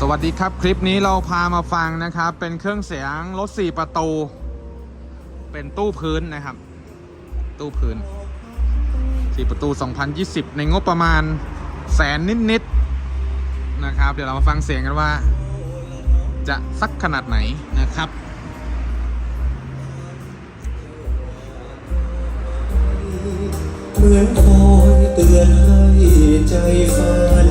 สวัสดีครับ คลิปนี้เราพามาฟังนะครับ เป็นเครื่องเสียงรถ4ประตู เป็นตู้พื้นนะครับ ตู้พื้น4ประตู 2020 ในงบประมาณแสนนิดๆนะครับ เดี๋ยวเรามาฟังเสียงกันว่า จะสักขนาดไหนนะครับเหมือนคอยเตือนให้ใจฝัน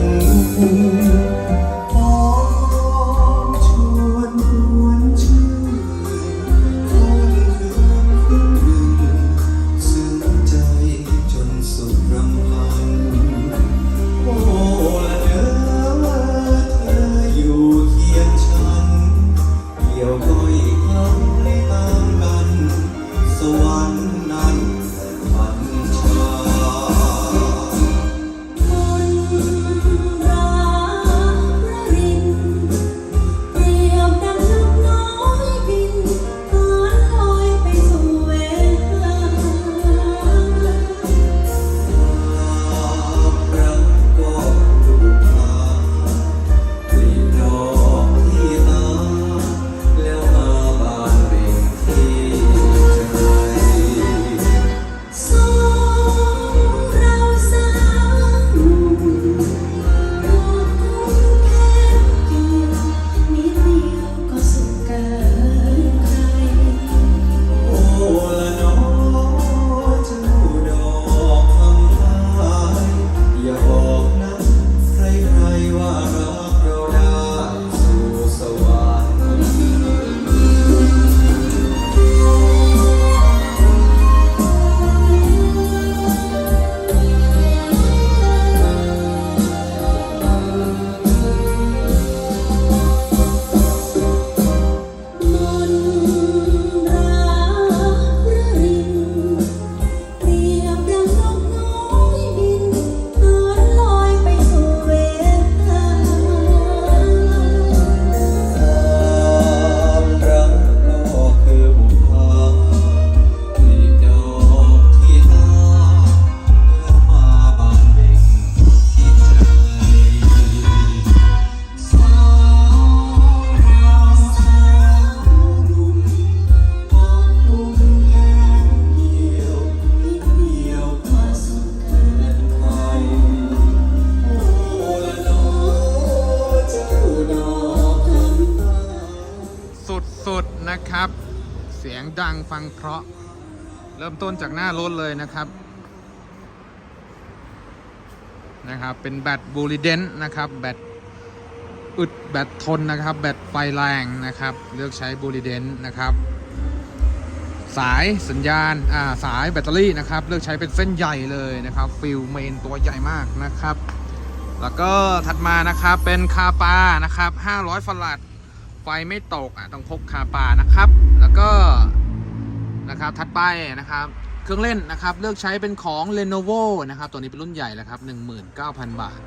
ดังฟังเพราะ เริ่มต้นจากหน้ารถเลยนะครับ นะครับ เป็นแบตบูริเดนนะครับ แบตอึดแบตทนนะครับ แบตไฟแรงนะครับ เลือกใช้บูริเดนนะครับ สายสัญญาณอ่าสายแบตเตอรี่นะครับ เลือกใช้เป็นเส้นใหญ่เลยนะครับ ฟิลเมนตัวใหญ่มากนะครับแล้วก็ถัดมานะครับเป็นคาปานะครับ 500ฟลัดไฟไม่ตกอะต้องพกคาปานะครับ แล้วก็ นะครับถัดไปนะครับเครื่องเล่นนะครับเลือกใช้เป็นของ Lenovo นะครับตัวนี้เป็นรุ่นใหญ่แล้วครับ19,000 บาท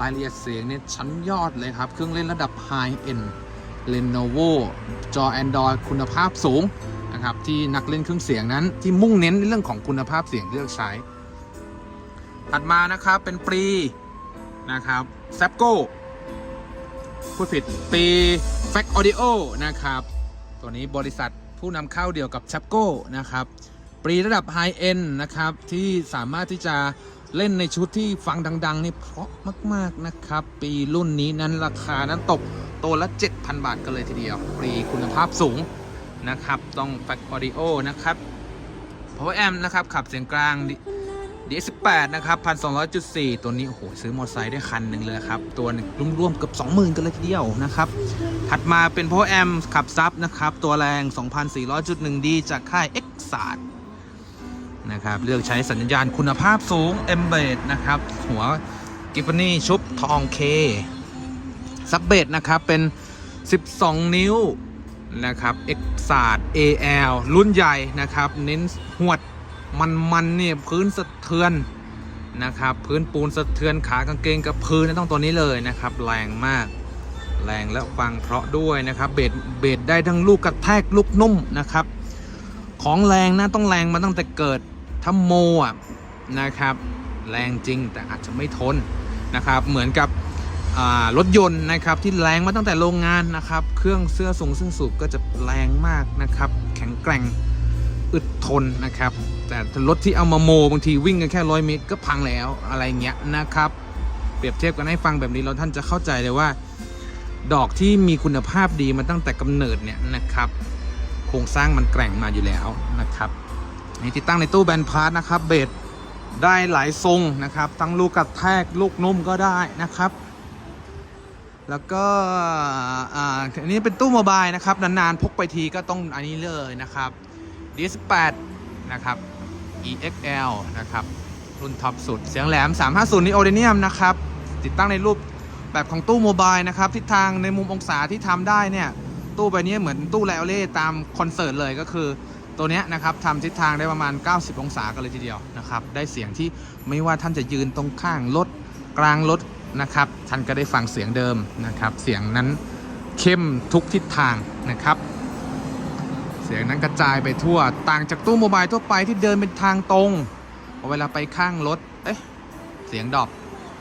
รายละเอียดเสียงเนี่ยชั้นยอดเลยครับเครื่องเล่นระดับ High End Lenovo จอ Android คุณภาพสูงนะครับที่นักเล่นเครื่องเสียงนั้นที่มุ่งเน้นในเรื่องของคุณภาพเสียงเลือกใช้ ถัดมานะครับเป็นปรีนะครับ z a p g o พูดผิดปี Fact Audio นะครับตัวนี้บริษัท ผู้นำเข้าเดียวกับชัปโก้นะครับปรีระดับไฮเอ็นนะครับที่สามารถที่จะเล่นในชุดที่ฟังดัง ๆ นี่เพราะมาก ๆ นะครับ ปีรุ่นนี้นั้นราคานั้นตกตัวละ 7,000 บาทกันเลยทีเดียว ปรีคุณภาพสูงนะครับ ต้องแฟคออริโอนะครับ Power แอมนะครับ ขับเสียงกลาง DS18 นะครับ 1,200.4 ตัวนี้ โอ้โห ซื้อมอเตอร์ไซค์ได้คันหนึ่งเลยครับ ตัวนึงรวมๆเกือบ20,000 กันเลยทีเดียวนะครับ ถัดมาเป็น Power Amp ขับซับนะครับ ตัวแรง 2,400.1D จากค่าย x s a t นะครับ เลือกใช้สัญญาณคุณภาพสูง m b e d นะครับ หัวกิฟฟานี่ชุบทองเคซับเบดนะครับ เป็น 12 นิ้วนะครับ x s a t AL รุ่นใหญ่นะครับ เน้นหวด มันมันเนี่ยพื้นสะเทือนนะครับ พื้นปูนสะเทือนขากางเกงกับพื้นนยต้องตัวนี้เลยนะครับ แรงมาก แรงและฟังเพราะด้วยนะครับ เบสเบสได้ทั้งลูกกระแทกลูกนุ่มนะครับ ของแรงนะต้องแรงมาตั้งแต่เกิดถ้าโมอะนะครับ แรงจริงแต่อาจจะไม่ทนนะครับ เหมือนกับรถยนต์นะครับที่แรงมาตั้งแต่โรงงานนะครับ เครื่องเสื้อสูงซึ่งสูบก็จะแรงมากนะครับ แข็งแกร่ง อึดทนนะครับ แต่รถที่เอามาโมบางทีวิ่งกันแค่ร้อยเมตรก็พังแล้วอะไรเงี้ยนะครับ เปรียบเทียบกันให้ฟังแบบนี้เราท่านจะเข้าใจเลยว่า ดอกที่มีคุณภาพดีมาตั้งแต่กำเนิดเนี่ยนะครับ โครงสร้างมันแกร่งมาอยู่แล้วนะครับนี่ติดตั้งในตู้แบนพาร์ทนะครับเบสได้หลายทรงนะครับ ทั้งลูกกระแทกลูกนุ่มก็ได้นะครับ แล้วก็อ่าอันนี้เป็นตู้โมบายนะครับนานๆพกไปทีก็ต้องอันนี้เลยนะครับ DS8 นะครับ EXL นะครับ รุ่นท็อปสุด เสียงแหลม 350นี่โอเดเนียมนะครับ ติดตั้งในรูปแบบของตู้โมบายนะครับทิศทางในมุมองศาที่ทำได้เนี่ย ตู้ใบนี้เหมือนตู้ไลโอเล่ตามคอนเสิร์ตเลยก็คือตัวนี้นะครับทำทิศทางได้ประมาณ 90 องศากันเลยทีเดียวนะครับ ได้เสียงที่ไม่ว่าท่านจะยืนตรงข้างรถกลางรถนะครับ ท่านก็ได้ฟังเสียงเดิมนะครับ เสียงนั้นเข้มทุกทิศทางนะครับ เสียงนั้นกระจายไปทั่วต่างจากตู้โมบายทั่วไปที่เดินเป็นทางตรงพอเวลาไปข้างรถเอ๊ะเสียงดรอป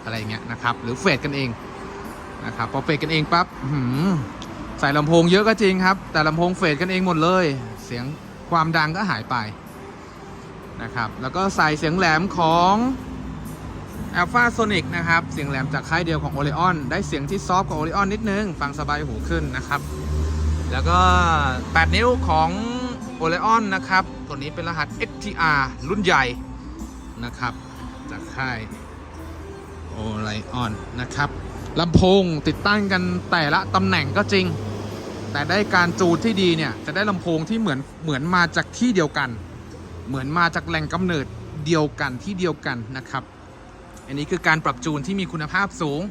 อะไรเงี้ยนะครับ หรือเฟดกันเองนะครับพอเฟดกันเองปั๊บใส่ลำโพงเยอะก็จริงครับ แต่ลำโพงเฟดกันเองหมดเลย เสียงความดังก็หายไปนะครับแล้วก็ใส่เสียงแหลมของ Alpha Sonic นะครับ เสียงแหลมจากค่ายเดียวของ Oleon ได้เสียงที่ซอฟต์กว่า Oleon นิดนึง ฟังสบายหูขึ้นนะครับ แล้วก็ 8 นิ้วของ Oleon นะครับ ตัวนี้เป็นรหัส XTR รุ่นใหญ่นะครับ จากค่าย Oleon นะครับลำโพงติดตั้งกันแต่ละตำแหน่งก็จริง แต่ได้การจูนที่ดีเนี่ย จะได้ลำโพงที่เหมือนเหมือนมาจากที่เดียวกัน เหมือนมาจากแหล่งกำเนิดเดียวกันที่เดียวกันนะครับ อันนี้คือการปรับจูนที่มีคุณภาพสูง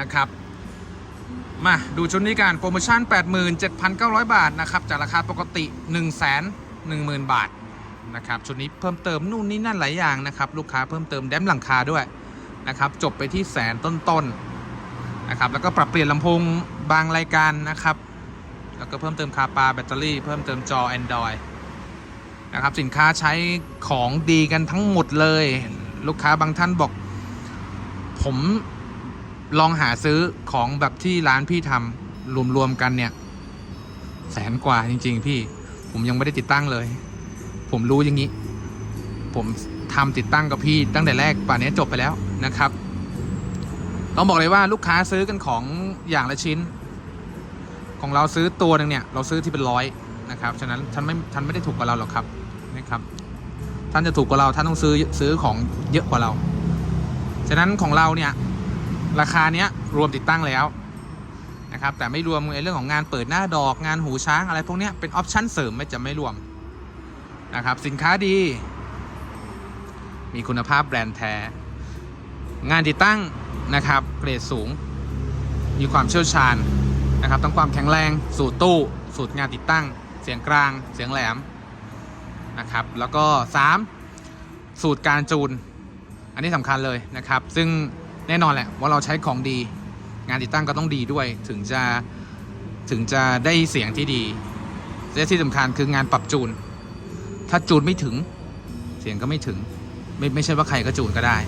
นะครับ มาดูชุดนี้กันโปรโมชั่น 87,900 บาทนะครับจากราคาปกติ 110,000 บาทนะครับชุดนี้เพิ่มเติมนู่นนี่นั่นหลายอย่างนะครับลูกค้าเพิ่มเติมแดมหลังคาด้วยนะครับจบไปที่แสนต้นๆนะครับแล้วก็ปรับเปลี่ยนลำโพงบางรายการนะครับแล้วก็เพิ่มเติมคาปาแบตเตอรี่ เพิ่มเติมจอ Android นะครับสินค้าใช้ของดีกันทั้งหมดเลย ลูกค้าบางท่านบอก ผม ลองหาซื้อของแบบที่ร้านพี่ทำรวมๆกันเนี่ย แสนกว่าจริง ๆ พี่ ผมยังไม่ได้ติดตั้งเลย ผมรู้อย่างนี้ ผมทำติดตั้งกับพี่ตั้งแต่แรกป่านนี้จบไปแล้วนะครับ ต้องบอกเลยว่าลูกค้าซื้อกันของอย่างละชิ้น ของเราซื้อตัวหนึ่งเนี่ย เราซื้อที่เป็นร้อยนะครับ ฉะนั้นท่านไม่ท่านไม่ได้ถูกกว่าเราหรอกครับนะครับ ท่านจะถูกกว่าเราท่านต้องซื้อซื้อของเยอะกว่าเรา ฉะนั้นของเราเนี่ย ราคาเนี้ยรวมติดตั้งแล้วนะครับแต่ไม่รวมในเรื่องของงานเปิดหน้าดอกงานหูช้างอะไรพวกเนี้ยเป็นออปชั่นเสริมไม่จะไม่รวมนะครับสินค้าดี มีคุณภาพแบรนด์แท้ งานติดตั้งนะครับเกรดสูง มีความเชี่ยวชาญนะครับทั้งความแข็งแรงสูตรตู้สูตรงานติดตั้ง เสียงกลางเสียงแหลมนะครับแล้วก็ 3 สูตรการจูน อันนี้สำคัญเลยนะครับ ซึ่ง แน่นอนแหละว่าเราใช้ของดี งานติดตั้งก็ต้องดีด้วยถึงจะถึงจะได้เสียงที่ดีและที่สำคัญคืองานปรับจูน ถ้าจูนไม่ถึงเสียงก็ไม่ถึง ไม่ไม่ใช่ว่าใครก็จูนก็ได้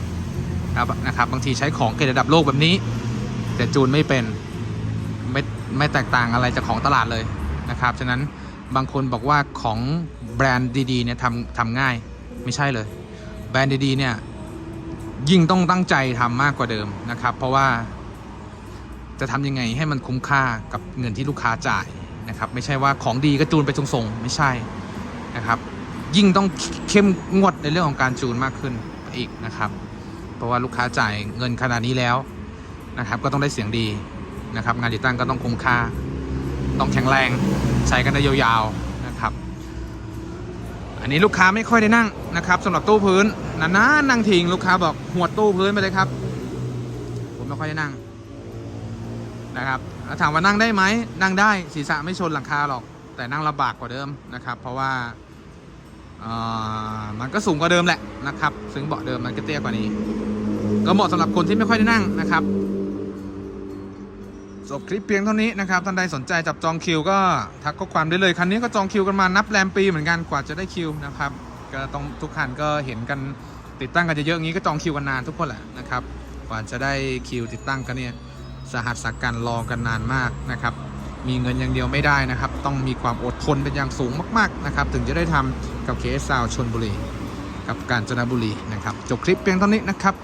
ครับนะครับบางทีใช้ของเกรดระดับโลกแบบนี้ แต่จูนไม่เป็นไม่ไม่แตกต่างอะไรจากของตลาดเลยนะครับฉะนั้นบางคนบอกว่าของแบรนด์ดีๆเนี่ยทำทำง่ายไม่ใช่เลย แบรนด์ดีๆเนี่ย ยิ่งต้องตั้งใจทำมากกว่าเดิมนะครับ เพราะว่าจะทำยังไงให้มันคุ้มค่ากับเงินที่ลูกค้าจ่ายนะครับ ไม่ใช่ว่าของดีก็จูนไปส่งๆไม่ใช่นะครับ ยิ่งต้องเข้มงวดในเรื่องของการจูนมากขึ้นอีกนะครับ เพราะว่าลูกค้าจ่ายเงินขนาดนี้แล้วนะครับ ก็ต้องได้เสียงดีนะครับ งานติดตั้งก็ต้องคุ้มค่า ต้องแข็งแรงใช้กันได้ยาวๆนะครับ อันนี้ลูกค้าไม่ค่อยได้นั่งนะครับสำหรับตู้พื้น นานๆนั่งทิ้งลูกค้าบอกหัวตู้พื้นไปเลยครับ ผมไม่ค่อยได้นั่งนะครับถามว่านั่งได้ไหมนั่งได้ศีรษะไม่ชนหลังคาหรอก แต่นั่งลำบากกว่าเดิมนะครับ เพราะว่าออมันก็สูงกว่าเดิมแหละนะครับ ซึ่งเบาะเดิมมันก็เตี้ยกว่านี้ ก็เหมาะสำหรับคนที่ไม่ค่อยได้นั่งนะครับจบคลิปเพียงเท่านี้นะครับท่านใดสนใจจับจองคิวก็ทักข้อความได้เลยคันนี้ก็จองคิวกันมานับแรมปีเหมือนกันกว่าจะได้คิวนะครับ ก็ต้องทุกคันก็เห็นกันติดตั้งกันเยอะอย่างนี้ก็จองคิวกันนานทุกคนแหละนะครับกว่าจะได้คิวติดตั้งกันเนี่ยสหัสสากันรอกันนานมากนะครับ มีเงินอย่างเดียวไม่ได้นะครับ ต้องมีความอดทนเป็นอย่างสูงมาก ๆนะครับ ถึงจะได้ทำกับเคสซาวชนบุรี กับกาญจนบุรีนะครับจบคลิปเพียงเท่านี้นะครับ